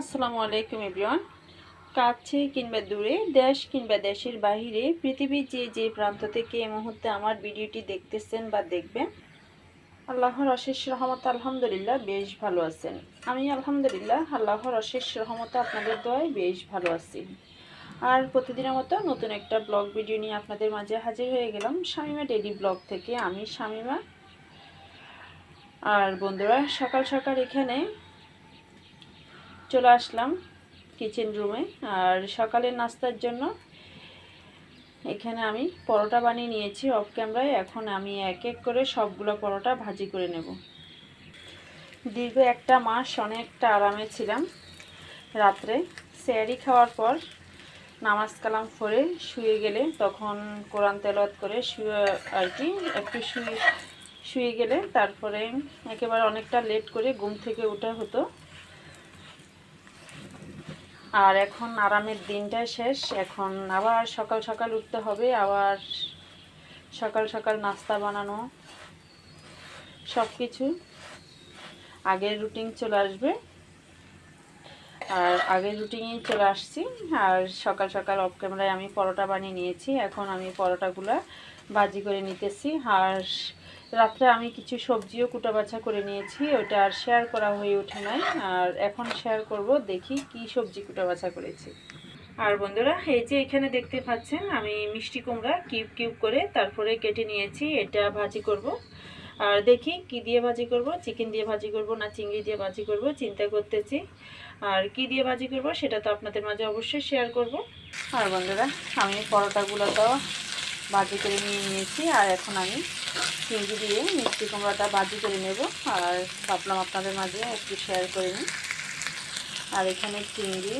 আসসালামু আলাইকুম এভরিওয়ান। কাছে কিংবা দূরে, দেশ কিংবা দেশের বাহিরে, পৃথিবীর যে যে প্রান্ত থেকে এই মুহূর্তে আমার ভিডিওটি দেখতেছেন বা দেখবেন, আল্লাহর অশেষ রহমত, আলহামদুলিল্লাহ, বেশ ভালো আছেন। আমি আলহামদুলিল্লাহ, আল্লাহর অশেষ রহমত, আপনাদের দয় বেশ ভালো আছি। আর প্রতিদিনের মতো নতুন একটা ব্লগ ভিডিও নিয়ে আপনাদের মাঝে হাজির হয়ে গেলাম। শামিমা ডেলি ব্লগ থেকে আমি শামিমা। আর বন্ধুরা, সকাল সকাল এখানে চলে আসলাম কিচেন রুমে আর সকালের নাস্তার জন্য এখানে আমি পরোটা বানিয়ে নিয়েছি অফ ক্যামেরায় এখন আমি এক এক করে সবগুলো পরোটা ভাজি করে নেব। দীর্ঘ একটা মাস অনেকটা আরামে ছিলাম রাত্রে। স্যারি খাওয়ার পর নামাজ কালাম পড়ে শুয়ে গেলে তখন কোরআন তেলত করে শুয়ে আর কি একটু শুয়ে শুয়ে গেলে তারপরে একেবারে অনেকটা লেট করে ঘুম থেকে ওঠা হতো। আর এখন আরামের দিনটাই শেষ। এখন আবার সকাল সকাল উঠতে হবে, আবার সকাল সকাল নাস্তা বানানো সব কিছু আগের রুটিন চলে আসবে। আর আগের রুটিনেই চলে আসছি। আর সকাল সকাল অফ ক্যামেরায় আমি পরোটা বানিয়ে নিয়েছি। এখন আমি পরোটাগুলো ভাজি করে নিতেছি। আর রাত্রে আমি কিছু সবজিও কুটা বাছা করে নিয়েছি ওটা আর শেয়ার করা হয়ে ওঠে নাই। আর এখন শেয়ার করব, দেখি কি সবজি কুটা বাছা করেছি। আর বন্ধুরা, এই যে এখানে দেখতে পাচ্ছেন, আমি মিষ্টি কুমড়া কিউব কিউব করে তারপরে কেটে নিয়েছি, এটা ভাজি করব। আর দেখি কি দিয়ে ভাজি করব, চিকেন দিয়ে ভাজি করব না চিংড়ি দিয়ে ভাজি করব, চিন্তা করতেছি। আর কি দিয়ে ভাজি করব, সেটা তো আপনাদের মাঝে অবশ্যই শেয়ার করব। আর বন্ধুরা, আমি পরোটাগুলো তো ভাজি করে নিয়ে নিয়েছি, আর এখন আমি চিংড়ি দিয়ে মিষ্টি কুমড়াটা ভাজি করে নেব। আর ভাবলাম আপনাদের মাঝে একটু শেয়ার করে নিই। আর এখানে চিংড়ি,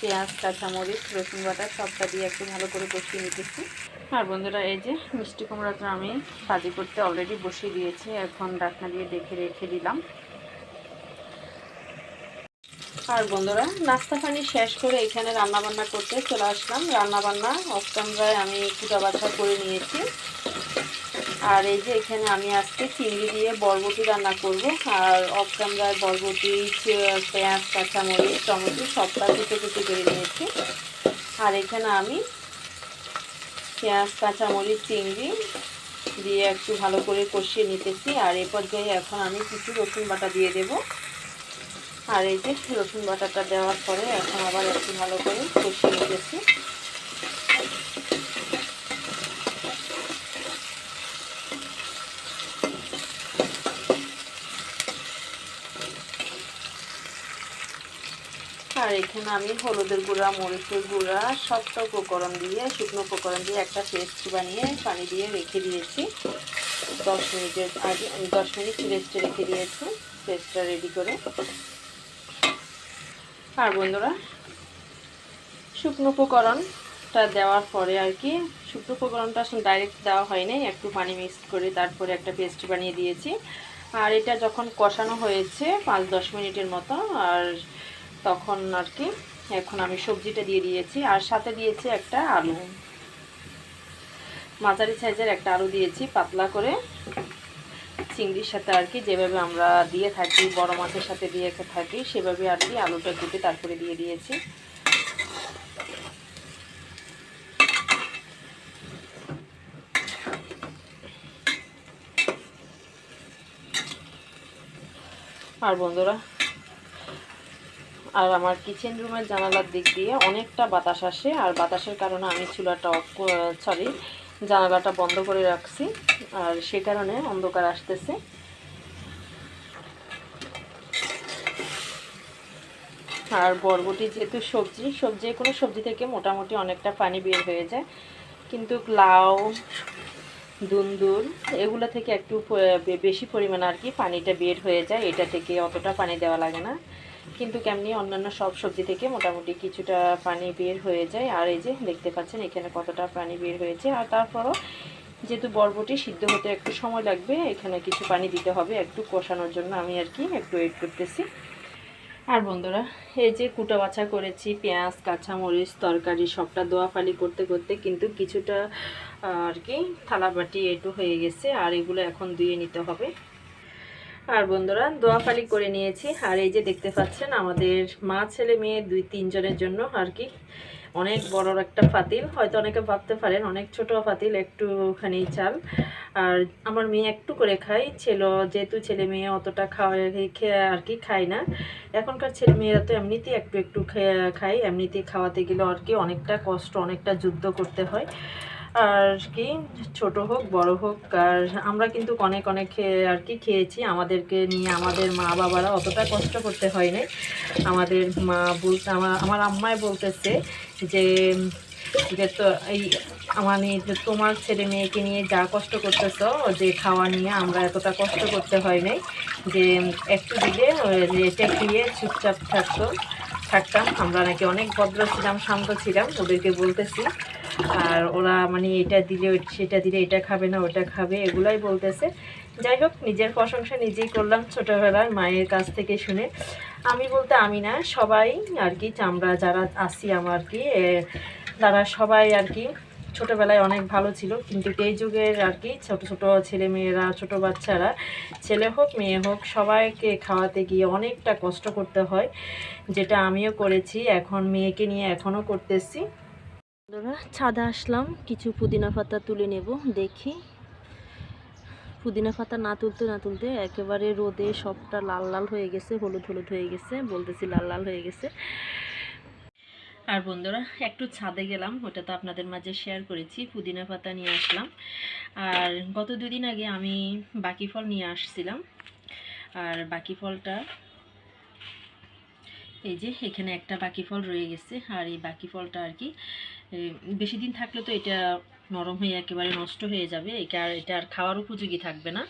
পেঁয়াজ, কাঁচামরিচ, রসুন বাটা সবটা দিয়ে একটু ভালো করে কষিয়ে নিতেছি। আর বন্ধুরা, এই যে মিষ্টি কুমড়াটা আমি ভাজি করতে অলরেডি বসিয়ে দিয়েছি। এখন ডাকনা দিয়ে দেখে রেখে দিলাম। আর বন্ধুরা, নাস্তা পানি শেষ করে এখানে রান্না বান্না করতে চলে আসলাম। রান্না বান্না অফ ক্যামেরায় আমি কুটা বাছা করে নিয়েছি। আর এই যে এখানে আমি আজকে চিংড়ি দিয়ে বরবটি রান্না করব। আর অফ ক্যামেরায় বরবটি পেঁয়াজ, কাঁচামরিচ, টমেটো সবটা কুচে কুচে করে নিয়েছি। আর এখানে আমি পেঁয়াজ, কাঁচামরিচ, চিংড়ি দিয়ে একটু ভালো করে কষিয়ে নিতেছি। আর এ পর্যায়ে এখন আমি কিছু রসুন বাটা দিয়ে দেব। আর এই যে রসুন বাটাটা দেওয়ার পরে এখন আবার একটু ভালো করে কষিয়ে নিতেছি। আর এখানে আমি হলুদের গুঁড়া, মরিচের গুঁড়া সবটা উপকরণ দিয়ে, শুকনো উপকরণ দিয়ে একটা পেস্ট বানিয়ে পানি দিয়ে রেখে দিয়েছি। দশ মিনিটের আগে দশ মিনিট রেস্টে রেখে দিয়েছি, পেস্টটা রেডি করে। আর বন্ধুরা, শুকনো উপকরণটা দেওয়ার পরে আর কি, শুকনো উপকরণটা আসলে ডাইরেক্ট দেওয়া হয়নি একটু পানি মিক্স করে তারপরে একটা পেস্ট বানিয়ে দিয়েছি। আর এটা যখন কষানো হয়েছে, পাঁচ দশ মিনিটের মতো, আর তখন আর কি এখন আমি সবজিটা দিয়ে দিয়েছি, আর সাথে দিয়েছি একটা আলু। মাঝারি সাইজের একটা আলু দিয়েছি, পাতলা করে। চিংড়ির সাথে আর কি যেভাবে আমরা দিয়ে থাকি, বড় মাছের সাথে দিয়ে থাকি, সেভাবে আর কি আলুটা কেটে তারপরে দিয়ে দিয়েছি। আর বন্ধুরা আর আমার কিচেন রুমের জানালার দিক দিয়ে অনেকটা বাতাস আসে, আর বাতাসের কারণে আমি চুলাটা অফ সরি জানালাটা বন্ধ করে রাখছি, আর সে কারণে অন্ধকার আসতেছে। আর বরবটি যেহেতু সবজি সবজি, কোনো সবজি থেকে মোটামুটি অনেকটা পানি বের হয়ে যায়, কিন্তু লাউ, দুন্দুর, এগুলো থেকে একটু বেশি পরিমাণে আর কি পানিটা বের হয়ে যায়, এটা থেকে অতটা পানি দেওয়া লাগে না। কিন্তু কেমনি অন্যান্য সব সবজি থেকে মোটামুটি কিছুটা পানি বের হয়ে যায়। আর এই যে দেখতে পাচ্ছেন, এখানে কতটা পানি বের হয়েছে। আর তারপরও যেহেতু বরবটি সিদ্ধ হতে একটু সময় লাগবে, এখানে কিছু পানি দিতে হবে, একটু কষানোর জন্য আমি আর কি একটু ওয়েট করতেছি। আর বন্ধুরা, এই যে কুটা বাছা করেছি, পেঁয়াজ, কাঁচামরিচ, তরকারি, সবটা দোয়া ফালি করতে করতে কিন্তু কিছুটা আর কি থালা বাটি একটু হয়ে গেছে। আর এগুলো এখন ধুয়ে নিতে হবে। আর বন্ধুরা দোয়াফালি করে নিয়েছি। আর এই যে দেখতে পাচ্ছেন, আমাদের মা, ছেলে, মেয়ে দুই তিনজনের জন্য আর কি। অনেক বড় একটা ফাতিল। হয়তো অনেকে ভাবতে পারেন, অনেক ছোট ফাতিল, একটুখানি চাল। আর আমার মেয়ে একটু করে খাই ছেলে যেহেতু ছেলে মেয়ে অতটা খাওয়া খেয়ে আর কি খায় না। এখনকার ছেলে মেয়েরা তো এমনিতেই একটু একটু খেয়ে- খায়। এমনিতেই খাওয়াতে গেলে আর কি অনেকটা কষ্ট, অনেকটা যুদ্ধ করতে হয়। আর কি, ছোট হোক, বড় হোক, আর আমরা কিন্তু অনেক অনেক আর কি খেয়েছি। আমাদেরকে নিয়ে আমাদের মা বাবারা অতটা কষ্ট করতে হয় আমাদের মা বলতে আমার আমার আম্মাই বলতেছে যে যে তো এই মানে যে তোমার ছেলে মেয়েকে নিয়ে যা কষ্ট করতেছ, যে খাওয়া নিয়ে আমরা এতটা কষ্ট করতে হয় নাই, যে একটু দিলে ওই যে এটা খেয়ে চুপচাপ থাকতো, থাকতাম। আমরা নাকি অনেক ভদ্র ছিলাম, শান্ত ছিলাম, ওদেরকে বলতেছি আর ওরা মানে এটা দিলে সেটা দিলে এটা খাবে না, ওটা খাবে, এগুলাই বলতেছে। যাই হোক, নিজের প্রশংসা নিজেই করলাম ছোটোবেলার মায়ের কাছ থেকে শুনে। আমি বলতে আমি না, সবাই আর কি, আমরা যারা আসি আমার কি তারা সবাই আর কি ছোটোবেলায় অনেক ভালো ছিল। কিন্তু এই যুগের আর কি, ছোট ছোট ছেলে মেয়েরা ছোট বাচ্চারা, ছেলে হোক, মেয়ে হোক, সবাইকে খাওয়াতে গিয়ে অনেকটা কষ্ট করতে হয়, যেটা আমিও করেছি, এখন মেয়েকে নিয়ে এখনও করতেছি। বন্ধুরা, ছাদে আসলাম। কিছু পুদিনা পাতা তুলে নেব, দেখি। পুদিনা পাতা না তুলতে না তুলতে একেবারে রোদে সবটা লাল লাল হয়ে গেছে, হলুদ হলুদ হয়ে গেছে, বলতেছি লাল লাল হয়ে গেছে। আর বন্ধুরা, একটু ছাদে গেলাম, ওটা তো আপনাদের মাঝে শেয়ার করেছি, পুদিনা পাতা নিয়ে আসলাম। আর গত দুদিন আগে আমি বাকি ফল নিয়ে আসছিলাম। আর বাকি ফলটা এই যে এখানে একটা বাকি ফল রয়ে গেছে, আর এই বাকি ফলটা আর কি বেশি দিন থাকলে তো এটা নরম হয়ে একেবারে নষ্ট হয়ে যাবে, এটা আর এটা আর খাওয়ার উপযোগী থাকবে না।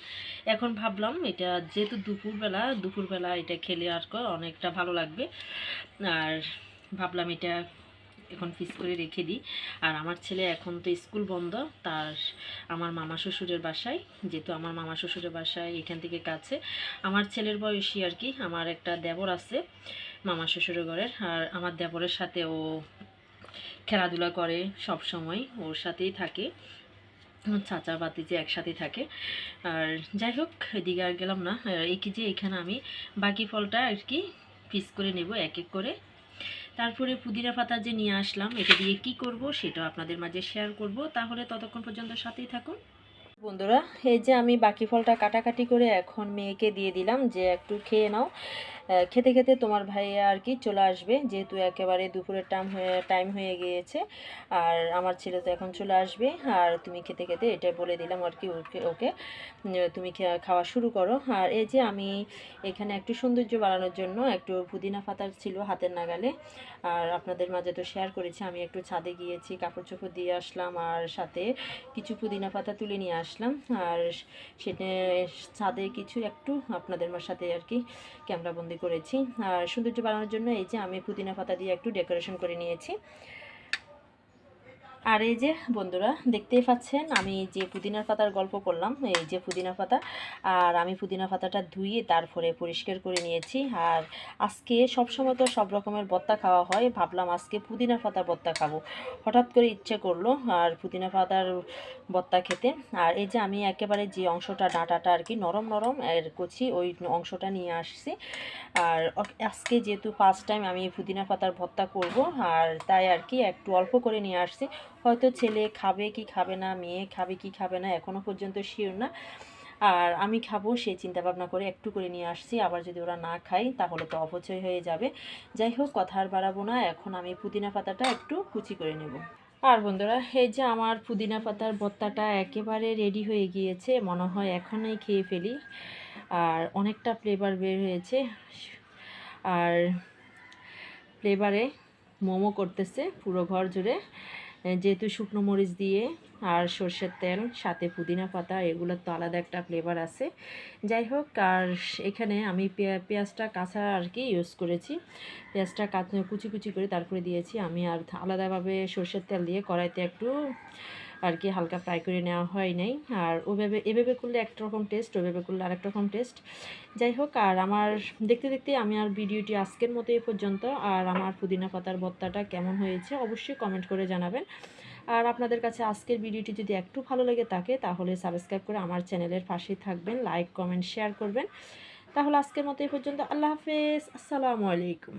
এখন ভাবলাম এটা যেহেতু দুপুরবেলা দুপুরবেলা এটা খেলে আর অনেকটা ভালো লাগবে। আর ভাবলাম এটা এখন ফিস করে রেখে দিই। আর আমার ছেলে এখন তো স্কুল বন্ধ, তার আমার মামা শ্বশুরের বাসায়, যেহেতু আমার মামা শ্বশুরের বাসায় এখান থেকে কাছে। আমার ছেলের বয়সী আর কি, আমার একটা দেবর আছে মামা শ্বশুরের ঘরের, আর আমার দেবরের সাথে ও খেলাধুলা করে সব সময়, ওর সাথেই থাকে। চাচা বাতিজে একসাথেই থাকে। আর যাই হোক, এদিকে আর গেলাম না। এই যে এখানে আমি বাকি ফলটা আর কি পিস করে নেব, এক এক করে। তারপরে পুদিনা পাতা যে নিয়ে আসলাম, এটা দিয়ে কি করব সেটা আপনাদের মাঝে শেয়ার করব। তাহলে ততক্ষণ পর্যন্ত সাথেই থাকুন। বন্ধুরা, এই যে আমি বাকি ফলটা কাটাকাটি করে এখন মেয়েকে দিয়ে দিলাম, যে একটু খেয়ে নাও। খেতে খেতে তোমার ভাই আর কি চলে আসবে। যেহেতু একেবারে দুপুরের টাইম হয়ে টাইম হয়ে গিয়েছে, আর আমার ছেলে তো এখন চলে আসবে। আর তুমি খেতে খেতে এটা বলে দিলাম আর কি ওকে ওকে তুমি খাওয়া শুরু করো। আর এই যে আমি এখানে একটু সৌন্দর্য বাড়ানোর জন্য একটু পুদিনা পাতা ছিল হাতের নাগালে। আর আপনাদের মাঝে তো শেয়ার করেছি, আমি একটু ছাদে গিয়েছি কাপড় চোপড় দিয়ে আসলাম আর সাথে কিছু পুদিনা পাতা তুলে নিয়ে আসলাম। আর সেটা ছাদে কিছু একটু আপনাদের সাথে আর কি ক্যামেরাবন্দি করেছি। আর সৌন্দর্য বাড়ানোর জন্য এই যে আমি পুদিনা পাতা দিয়ে একটু ডেকোরেশন করে নিয়েছি। আর এই যে বন্ধুরা, দেখতেই পাচ্ছেন, আমি যে পুদিনার পাতার গল্প করলাম, এই যে পুদিনা পাতা, আর আমি পুদিনা পাতাটা ধুয়ে তারপরে পরিষ্কার করে নিয়েছি, আর আজকে সব সময় তো সব রকমের বত্তা খাওয়া হয়, ভাবলাম আজকে পুদিনা পাতা বত্তা খাব। হঠাৎ করে ইচ্ছে করল, আর পুদিনা পাতার বত্তা খেতে, আর এই যে আমি একেবারে যে অংশটা, ডাঁটাটা আর কি, নরম নরম এর কচি, ওই অংশটা নিয়ে আসছি, আর আজকে যেহেতু ফার্স্ট টাইম আমি পুদিনা পাতার ভর্তা করব, আর তাই আর কি একটু অল্প করে নিয়ে আসছি হয়তো ছেলে খাবে কি খাবে না, মেয়ে খাবে কি খাবে না এখনও পর্যন্ত শিওর না। আর আমি খাব সেই চিন্তা ভাবনা করে একটু করে নিয়ে আসছি, আবার যদি ওরা না খায় তাহলে তো অপচয় হয়ে যাবে। যাই হোক, কথা আর বাড়াবো না, এখন আমি পুদিনা পাতাটা একটু কুচি করে নেব। আর বন্ধুরা, এই যে আমার পুদিনা পাতার ভর্তাটা একেবারে রেডি হয়ে গিয়েছে, মনে হয় এখনই খেয়ে ফেলি। আর অনেকটা ফ্লেভার বের হয়েছে। আর ফ্লেভারে মোমো করতেছে পুরো ঘর জুড়ে। যেহেতু শুকনো মরিচ দিয়ে আর সর্ষের তেল, সাথে পুদিনা পাতা, এগুলোর তো আলাদা একটা ফ্লেভার আছে। যাই হোক, আর এখানে আমি পেঁয়া- পেঁয়াজটা কাঁচা আর কি ইউজ করেছি। পেঁয়াজটা কাঁচা, কুচি কুচি করে তারপরে দিয়েছি। আমি আর আলাদাভাবে সর্ষের তেল দিয়ে কড়াইতে একটু আর কি হালকা ফ্রাই করে নেওয়া হয় নাই। আর ওভাবে এভাবে করলে একটা রকম টেস্ট ওভাবে করলে আরেক রকম টেস্ট যাই হোক, আর আমার দেখতে দেখতে আমি আর ভিডিওটি আজকের মতো এই পর্যন্ত। আর আমার পুদিনা পাতার ভর্তাটা কেমন হয়েছে অবশ্যই কমেন্ট করে জানাবেন। আর আপনাদের কাছে আজকের ভিডিওটি যদি একটু ভালো লেগে থাকে, তাহলে সাবস্ক্রাইব করে আমার চ্যানেলের পাশেই থাকবেন লাইক কমেন্ট শেয়ার করবেন। তাহলে আজকের মতো এই পর্যন্ত। আল্লাহ হাফেজ। আসসালামু আলাইকুম।